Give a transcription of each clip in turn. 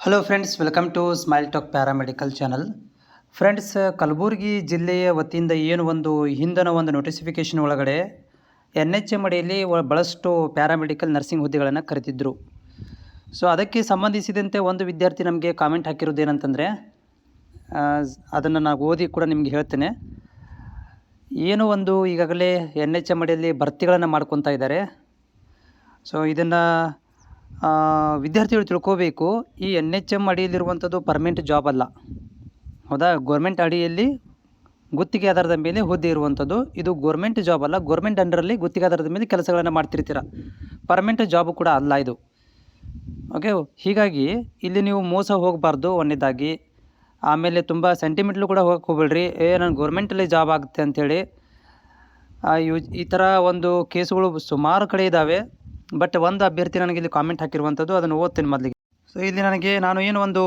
Hello friends welcome to smile talk paramedical channel friends Kalaburagi ಜಿಲ್ಲೆಯ ವತಿಯಿಂದ ಏನು ಒಂದು ಹಿಂದಿನ ಒಂದು ನೋಟಿಫಿಕೇಷನ್ ಒಳಗಡೆ ಎನ್ ಎಚ್ ಎಂ ಅಡಿಯಲ್ಲಿ ಭಾಳಷ್ಟು ಪ್ಯಾರಾಮೆಡಿಕಲ್ ನರ್ಸಿಂಗ್ ಹುದ್ದೆಗಳನ್ನು ಕರೆದಿದ್ದರು ಸೊ ಅದಕ್ಕೆ ಸಂಬಂಧಿಸಿದಂತೆ ಒಂದು ವಿದ್ಯಾರ್ಥಿ ನಮಗೆ ಕಾಮೆಂಟ್ ಹಾಕಿರೋದು ಏನಂತಂದರೆ ಅದನ್ನು ನಾನು ಓದಿ ಕೂಡ ನಿಮಗೆ ಹೇಳ್ತೇನೆ. ಏನು ಒಂದು ಈಗಾಗಲೇ ಎನ್ ಎಚ್ ಎಂ ಅಡಿಯಲ್ಲಿ ಭರ್ತಿಗಳನ್ನು ಮಾಡ್ಕೊತಾ ಇದ್ದಾರೆ. ಸೊ ಇದನ್ನು ವಿದ್ಯಾರ್ಥಿಗಳು ತಿಳ್ಕೋಬೇಕು, ಈ ಎನ್ ಎಚ್ ಎಂ ಅಡಿಯಲ್ಲಿರುವಂಥದ್ದು ಪರ್ಮನೆಂಟ್ ಜಾಬ್ ಅಲ್ಲ. ಹೌದಾ? ಗೋರ್ಮೆಂಟ್ ಅಡಿಯಲ್ಲಿ ಗುತ್ತಿಗೆ ಆಧಾರದ ಮೇಲೆ ಹುದ್ದೆ ಇರುವಂಥದ್ದು, ಇದು ಗೋರ್ಮೆಂಟ್ ಜಾಬ್ ಅಲ್ಲ. ಗೋರ್ಮೆಂಟ್ ಅಂಡರಲ್ಲಿ ಗುತ್ತಿಗೆ ಆಧಾರದ ಮೇಲೆ ಕೆಲಸಗಳನ್ನು ಮಾಡ್ತಿರ್ತೀರ. ಪರ್ಮನೆಂಟ್ ಜಾಬು ಕೂಡ ಅಲ್ಲ ಇದು. ಓಕೆ ಹೀಗಾಗಿ ಇಲ್ಲಿ ನೀವು ಮೋಸ ಹೋಗಬಾರ್ದು ಒಂದನೇದಾಗಿ ಆಮೇಲೆ ತುಂಬ ಸೆಂಟಿಮೆಂಟ್ಲು ಕೂಡ ಹೋಗಕ್ಕೆ ಹೋಗ್ಬೇಡ್ರಿ. ಏ, ನಾನು ಗೌರ್ಮೆಂಟಲ್ಲಿ ಜಾಬ್ ಆಗುತ್ತೆ ಅಂಥೇಳಿ ಈ ಥರ ಒಂದು ಕೇಸುಗಳು ಸುಮಾರು ಕಡೆ ಇದ್ದಾವೆ ಬಟ್ ಒಂದು ಅಭ್ಯರ್ಥಿ ನನಗೆ ಇಲ್ಲಿ ಕಾಮೆಂಟ್ ಹಾಕಿರುವಂಥದ್ದು ಅದನ್ನು ಓದ್ತೀನಿ ಮೊದಲಿಗೆ. ಸೊ ಇಲ್ಲಿ ನನಗೆ ನಾನು ಏನು ಒಂದು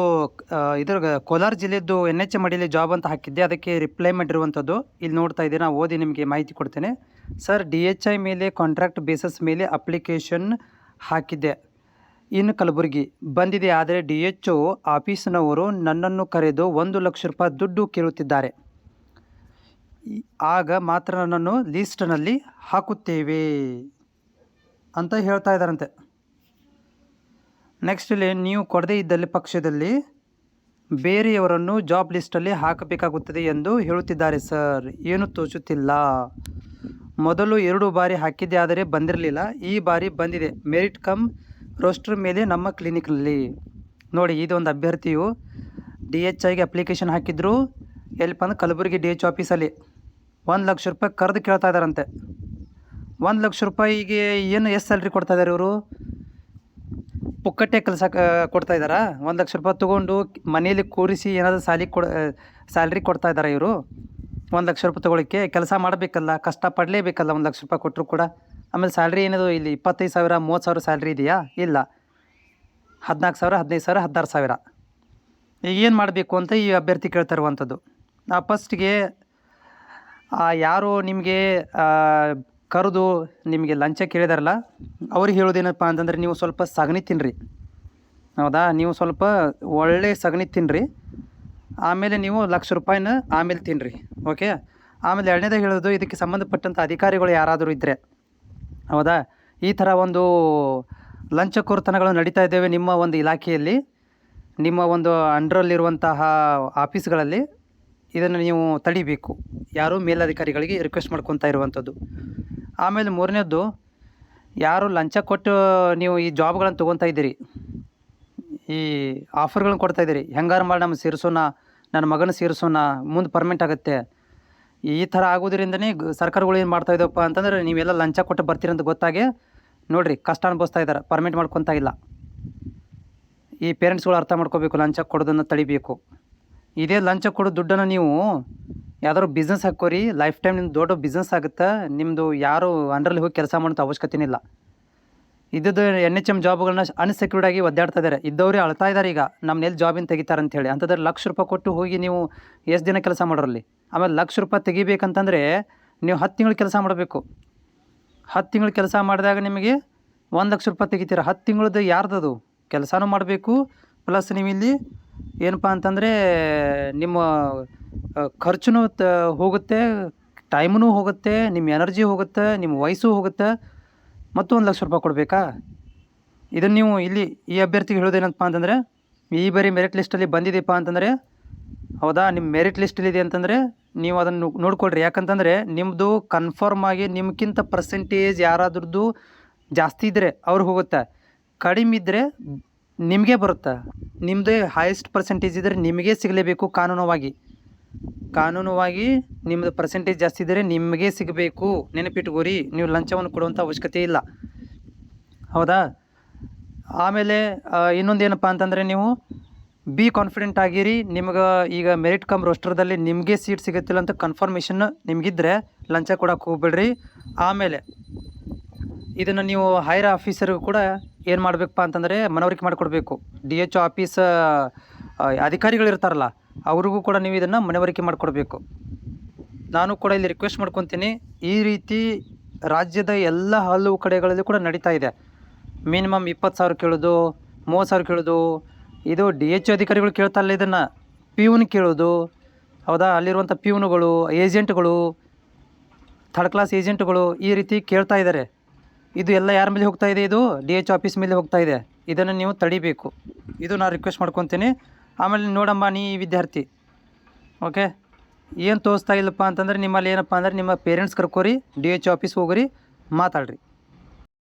ಇದ್ರ ಕೋಲಾರ ಜಿಲ್ಲೆದ್ದು ಎನ್ ಎಚ್ ಎಂ ಅಡಿಯಲ್ಲಿ ಜಾಬ್ ಅಂತ ಹಾಕಿದ್ದೆ. ಅದಕ್ಕೆ ರಿಪ್ಲೈ ಮಾಡಿರುವಂಥದ್ದು ಇಲ್ಲಿ ನೋಡ್ತಾ ಇದ್ದೀನಿ ನಾನು ಓದಿ ನಿಮಗೆ ಮಾಹಿತಿ ಕೊಡ್ತೇನೆ. ಸರ್ ಡಿ ಎಚ್ ಐ ಮೇಲೆ ಕಾಂಟ್ರಾಕ್ಟ್ ಬೇಸಸ್ ಮೇಲೆ ಅಪ್ಲಿಕೇಶನ್ ಹಾಕಿದ್ದೆ ಇನ್ನು ಕಲಬುರಗಿ. ಬಂದಿದೆ, ಆದರೆ ಡಿ ಎಚ್ ಒ ಆಫೀಸ್ನವರು ನನ್ನನ್ನು ಕರೆದು ಒಂದು ಲಕ್ಷ ರೂಪಾಯಿ ದುಡ್ಡು ಕೇಳುತ್ತಿದ್ದಾರೆ. ಆಗ ಮಾತ್ರ ನನ್ನನ್ನು ಲೀಸ್ಟ್ನಲ್ಲಿ ಹಾಕುತ್ತೇವೆ. ಅಂತ ಹೇಳ್ತಾ ಇದ್ದಾರಂತೆ. ನೆಕ್ಸ್ಟ್ ಇಲ್ಲಿ ನೀವು ಕೊಡದೇ ಇದ್ದಲ್ಲಿ ಪಕ್ಷದಲ್ಲಿ ಬೇರೆಯವರನ್ನು ಜಾಬ್ ಲಿಸ್ಟಲ್ಲಿ ಹಾಕಬೇಕಾಗುತ್ತದೆ ಎಂದು ಹೇಳುತ್ತಿದ್ದಾರೆ ಸರ್ ಏನು ತೋಚುತ್ತಿಲ್ಲ. ಮೊದಲು ಎರಡು ಬಾರಿ ಹಾಕಿದ್ದೆ, ಆದರೆ ಬಂದಿರಲಿಲ್ಲ. ಈ ಬಾರಿ ಬಂದಿದೆ. ಮೆರಿಟ್ ಕಮ್ ರೋಸ್ಟರ್ ಮೇಲೆ ನಮ್ಮ ಕ್ಲಿನಿಕ್ನಲ್ಲಿ ನೋಡಿ, ಇದೊಂದು ಅಭ್ಯರ್ಥಿಯು ಡಿ ಎಚ್ ಐಗೆ ಅಪ್ಲಿಕೇಶನ್ ಹಾಕಿದ್ರು. ಎಲ್ಲಿಪ್ಪ ಅಂದ್ರೆ ಕಲಬುರಗಿ ಡಿ ಎಚ್ ಆಫೀಸಲ್ಲಿ ಒಂದು ಲಕ್ಷ ರೂಪಾಯಿ ಕರೆದು ಕೇಳ್ತಾ ಇದ್ದಾರಂತೆ. ಒಂದು ಲಕ್ಷ ರೂಪಾಯಿಗೆ ಏನು ಎಷ್ಟು ಸ್ಯಾಲ್ರಿ ಕೊಡ್ತಾ ಇದ್ದಾರೆ ಇವರು? ಪುಕ್ಕಟ್ಟೆ ಕೆಲಸ ಕೊಡ್ತಾ ಇದ್ದಾರಾ ಒಂದು ಲಕ್ಷ ರೂಪಾಯಿ ತೊಗೊಂಡು ಮನೆಯಲ್ಲಿ ಕೂರಿಸಿ ಏನಾದರೂ ಸಾಲಿ ಕೊಡ ಸ್ಯಾಲ್ರಿ ಕೊಡ್ತಾ ಇದ್ದಾರೆ ಇವರು? ಒಂದು ಲಕ್ಷ ರೂಪಾಯಿ ತೊಗೊಳಕ್ಕೆ ಕೆಲಸ ಮಾಡಬೇಕಲ್ಲ ಕಷ್ಟಪಡಲೇಬೇಕಲ್ಲ ಒಂದು ಲಕ್ಷ ರೂಪಾಯಿ ಕೊಟ್ಟರು ಕೂಡ? ಆಮೇಲೆ ಸ್ಯಾಲ್ರಿ ಏನದು ಇಲ್ಲಿ ಇಪ್ಪತ್ತೈದು ಸಾವಿರ, ಮೂವತ್ತು ಸಾವಿರ ಸ್ಯಾಲ್ರಿ ಇದೆಯಾ? ಇಲ್ಲ. ಹದಿನಾಲ್ಕು ಸಾವಿರ, ಹದಿನೈದು ಸಾವಿರ, ಹದಿನಾರು ಸಾವಿರ. ಈಗ ಏನು ಮಾಡಬೇಕು ಅಂತ ಈ ಅಭ್ಯರ್ಥಿ ಕೇಳ್ತಾ ಇರುವಂಥದ್ದು ಫಸ್ಟ್ಗೆ ಯಾರು ನಿಮಗೆ ಕರೆದು ನಿಮಗೆ ಲಂಚ ಕೇಳಿದಾರಲ್ಲ ಅವ್ರಿಗೆ ಹೇಳೋದೇನಪ್ಪ ಅಂತಂದರೆ ನೀವು ಸ್ವಲ್ಪ ಸಗಣಿ ತಿನ್ನಿರಿ ಹೌದಾ? ನೀವು ಸ್ವಲ್ಪ ಒಳ್ಳೆ ಸಗಣಿ ತಿನ್ನಿರಿ ಆಮೇಲೆ ನೀವು ಲಕ್ಷ ರೂಪಾಯಿನ ಆಮೇಲೆ ತಿನ್ನಿರಿ ಓಕೆ? ಆಮೇಲೆ ಎರಡನೇದಾಗ ಹೇಳೋದು, ಇದಕ್ಕೆ ಸಂಬಂಧಪಟ್ಟಂಥ ಅಧಿಕಾರಿಗಳು ಯಾರಾದರೂ ಇದ್ದರೆ ಹೌದಾ? ಈ ಥರ ಒಂದು ಲಂಚಕೋರ್ತನಗಳು ನಡೀತಾ ಇದ್ದೇವೆ ನಿಮ್ಮ ಒಂದು ಇಲಾಖೆಯಲ್ಲಿ, ನಿಮ್ಮ ಒಂದು ಅಂಡ್ರಲ್ಲಿರುವಂತಹ ಆಫೀಸ್ಗಳಲ್ಲಿ. ಇದನ್ನು ನೀವು ತಡಿಬೇಕು. ಯಾರು ಮೇಲಧಿಕಾರಿಗಳಿಗೆ ರಿಕ್ವೆಸ್ಟ್ ಮಾಡ್ಕೊತಾ ಇರುವಂಥದ್ದು. ಆಮೇಲೆ ಮೂರನೇದ್ದು, ಯಾರು ಲಂಚ ಕೊಟ್ಟು ನೀವು ಈ ಜಾಬ್ಗಳನ್ನು ತೊಗೊತಾ ಇದ್ದೀರಿ, ಈ ಆಫರ್ಗಳನ್ನ ಕೊಡ್ತಾ ಇದ್ದೀರಿ, ಹೆಂಗಾರು ಮಾಡಿ ನಮ್ಮ ಸೇರಿಸೋಣ, ನನ್ನ ಮಗನ ಸೇರಿಸೋಣ, ಮುಂದೆ ಪರ್ಮೆಂಟ್ ಆಗುತ್ತೆ, ಈ ಥರ ಆಗೋದ್ರಿಂದನೇ ಸರ್ಕಾರಗಳು ಏನು ಮಾಡ್ತಾ ಇದ್ದಪ್ಪ ಅಂತಂದ್ರೆ ನೀವೆಲ್ಲ ಲಂಚ ಕೊಟ್ಟು ಬರ್ತೀರಂತ ಗೊತ್ತಾಗೆ ನೋಡಿರಿ, ಕಷ್ಟ ಅನುಭವಿಸ್ತಾ ಇದ್ದಾರೆ ಪರ್ಮಿಟ್ ಮಾಡ್ಕೊತಾ ಇಲ್ಲ. ಈ ಪೇರೆಂಟ್ಸ್ಗಳು ಅರ್ಥ ಮಾಡ್ಕೋಬೇಕು, ಲಂಚ ಕೊಡೋದನ್ನು ತಡಿಬೇಕು. ಇದೇ ಲಂಚ ಕೊಡೋ ದುಡ್ಡನ್ನು ನೀವು ಯಾವ್ದಾದ್ರು ಬಿಸ್ನೆಸ್ ಹಾಕೋರಿ ಲೈಫ್ ಟೈಮ್ ನಿಮ್ದು ದೊಡ್ಡ ಬಿಸ್ನೆಸ್ ಆಗುತ್ತೆ. ನಿಮ್ಮದು ಯಾರು ಅಂಡ್ರಲ್ಲಿ ಹೋಗಿ ಕೆಲಸ ಮಾಡೋಂಥ ಅವಶ್ಯಕತೆನೇ ಇಲ್ಲ. ಇದ್ದದ್ದು ಎನ್ ಎಚ್ ಎಂ ಜಾಬ್ಗಳನ್ನ ಅನ್ಸೆಕ್ಯೂರ್ಡ್ ಆಗಿ ಒದ್ದಾಡ್ತಾ ಇದ್ದಾರೆ ಇದ್ದವ್ರೆ ಅಳ್ತಾ ಇದ್ದಾರೆ ಈಗ. ನಮ್ಮ ಎಲ್ಲಿ ಜಾಬಿನ ತೆಗಿತಾರೆ ಅಂತ ಹೇಳಿ. ಅಂತಂದ್ರೆ ಲಕ್ಷ ರೂಪಾಯಿ ಕೊಟ್ಟು ಹೋಗಿ ನೀವು ಎಷ್ಟು ದಿನ ಕೆಲಸ ಮಾಡೋರಲ್ಲಿ? ಆಮೇಲೆ ಲಕ್ಷ ರೂಪಾಯಿ ತೆಗಿಬೇಕಂತಂದರೆ ನೀವು ಹತ್ತು ತಿಂಗಳು ಕೆಲಸ ಮಾಡಬೇಕು. ಹತ್ತು ತಿಂಗಳು ಕೆಲಸ ಮಾಡಿದಾಗ ನಿಮಗೆ ಒಂದು ಲಕ್ಷ ರೂಪಾಯಿ ತೆಗಿತೀರ. ಹತ್ತು ತಿಂಗಳದ್ದು ಯಾರ್ದದು? ಕೆಲಸನೂ ಮಾಡಬೇಕು ಪ್ಲಸ್ ನೀವು ಇಲ್ಲಿ ಏನಪ್ಪ ಅಂತಂದರೆ ನಿಮ್ಮ ಖರ್ಚು ತ, ಹೋಗುತ್ತೆ ಟೈಮೂ ಹೋಗುತ್ತೆ, ನಿಮ್ಮ ಎನರ್ಜಿ ಹೋಗುತ್ತೆ, ನಿಮ್ಮ ವಯಸ್ಸು ಹೋಗುತ್ತೆ, ಮತ್ತು ಒಂದು ಲಕ್ಷ ರೂಪಾಯಿ ಕೊಡಬೇಕಾ? ಇದನ್ನು ನೀವು ಇಲ್ಲಿ ಈ ಅಭ್ಯರ್ಥಿಗೆ ಹೇಳೋದೇನಪ್ಪ ಅಂತಂದರೆ, ಈ ಬಾರಿ ಮೆರಿಟ್ ಲಿಸ್ಟಲ್ಲಿ ಬಂದಿದೆಯಪ್ಪ ಅಂತಂದರೆ, ಹೌದಾ? ನಿಮ್ಮ ಮೆರಿಟ್ ಲಿಸ್ಟಲ್ಲಿದೆ ಅಂತಂದರೆ, ನೀವು ಅದನ್ನು ನೋಡ್ಕೊಳ್ರಿ. ಯಾಕಂತಂದರೆ ನಿಮ್ಮದು ಕನ್ಫರ್ಮ್ ಆಗಿ ನಿಮ್ಗಿಂತ ಪರ್ಸೆಂಟೇಜ್ ಯಾರಾದ್ರದ್ದು ಜಾಸ್ತಿ ಇದ್ದರೆ ಅವ್ರು ಹೋಗುತ್ತೆ. ಕಡಿಮೆ ಇದ್ದರೆ ನಿಮಗೆ ಬರುತ್ತೆ? ನಿಮ್ಮದೇ ಹೈಯೆಸ್ಟ್ ಪರ್ಸೆಂಟೇಜ್ ಇದ್ದರೆ ನಿಮಗೆ ಸಿಗಲೇಬೇಕು ಕಾನೂನುವಾಗಿ. ಕಾನೂನುವಾಗಿ ನಿಮ್ಮದು ಪರ್ಸೆಂಟೇಜ್ ಜಾಸ್ತಿ ಇದ್ದರೆ ನಿಮಗೆ ಸಿಗಬೇಕು. ನೆನಪಿಟ್ಕೋರಿ, ನೀವು ಲಂಚವನ್ನು ಕೊಡುವಂಥ ಅವಶ್ಯಕತೆ ಇಲ್ಲ. ಹೌದಾ? ಆಮೇಲೆ ಇನ್ನೊಂದು ಏನಪ್ಪ ಅಂತಂದರೆ ನೀವು ಬಿ ಕಾನ್ಫಿಡೆಂಟ್ ಆಗಿರಿ. ನಿಮ್ಗೆ ಈಗ ಮೆರಿಟ್ ಕಮ್ ರೋಸ್ಟರ್ದಲ್ಲಿ ನಿಮಗೆ ಸೀಟ್ ಸಿಗುತ್ತಿಲ್ಲ ಅಂತ ಕನ್ಫರ್ಮೇಷನ್ ನಿಮಗಿದ್ರೆ ಲಂಚ ಕೊಡೋಕೆ ಹೋಗ್ಬೇಡ್ರಿ. ಆಮೇಲೆ, ಇದನ್ನು ನೀವು ಹೈರ್ ಆಫೀಸರ್ಗೂ ಕೂಡ ಏನು ಮಾಡಬೇಕಪ್ಪ ಅಂತಂದರೆ ಮನವರಿಕೆ ಮಾಡಿಕೊಡ್ಬೇಕು. ಡಿ ಎಚ್ ಆಫೀಸ್ ಅಧಿಕಾರಿಗಳು ಇರ್ತಾರಲ್ಲ ಅವ್ರಿಗೂ ಕೂಡ ನೀವು ಇದನ್ನು ಮನವರಿಕೆ ಮಾಡಿಕೊಡ್ಬೇಕು. ನಾನು ಕೂಡ ಇಲ್ಲಿ ರಿಕ್ವೆಸ್ಟ್ ಮಾಡ್ಕೊತೀನಿ, ಈ ರೀತಿ ರಾಜ್ಯದ ಎಲ್ಲ ಹಲವು ಕಡೆಗಳಲ್ಲಿ ಕೂಡ ನಡೀತಾ ಇದೆ. ಮಿನಿಮಮ್ ಇಪ್ಪತ್ತು ಸಾವಿರ ಕೇಳೋದು, ಮೂವತ್ತು ಸಾವಿರ ಕೇಳೋದು, ಇದು ಡಿ ಎಚ್ ಅಧಿಕಾರಿಗಳು ಕೇಳ್ತಾ ಇಲ್ಲ ಇದನ್ನು. ಪಿಯೂನ್ ಕೇಳೋದು, ಹೌದಾ? ಅಲ್ಲಿರುವಂಥ ಪಿಯೂನುಗಳು ಏಜೆಂಟ್ಗಳು ಥರ್ಡ್ ಕ್ಲಾಸ್ ಏಜೆಂಟ್ಗಳು ಈ ರೀತಿ ಕೇಳ್ತಾ ಇದ್ದಾರೆ ಇದು ಎಲ್ಲ ಯಾರ ಮೇಲೆ ಹೋಗ್ತಾ ಇದೆ ಇದು? ಡಿ ಎಚ್ ಆಫೀಸ್ ಮೇಲೆ ಹೋಗ್ತಾ ಇದೆ. ಇದನ್ನು ನೀವು ತಡಿಬೇಕು. ಇದು ನಾನು ರಿಕ್ವೆಸ್ಟ್ ಮಾಡ್ಕೊತೀನಿ. ಆಮೇಲೆ ನೋಡಮ್ಮ, ನೀ ವಿದ್ಯಾರ್ಥಿ. ಓಕೆ ಏನು ತೋರಿಸ್ತಾ ಇಲ್ಲಪ್ಪ ಅಂತಂದ್ರೆ ನಿಮ್ಮಲ್ಲಿ ಏನಪ್ಪ ಅಂದ್ರೆ ನಿಮ್ಮ ಪೇರೆಂಟ್ಸ್ ಕರ್ಕೋರಿ ಡಿ ಎಚ್ ಆಫೀಸ್ ಹೋಗ್ರಿ, ಮಾತಾಡ್ರಿ.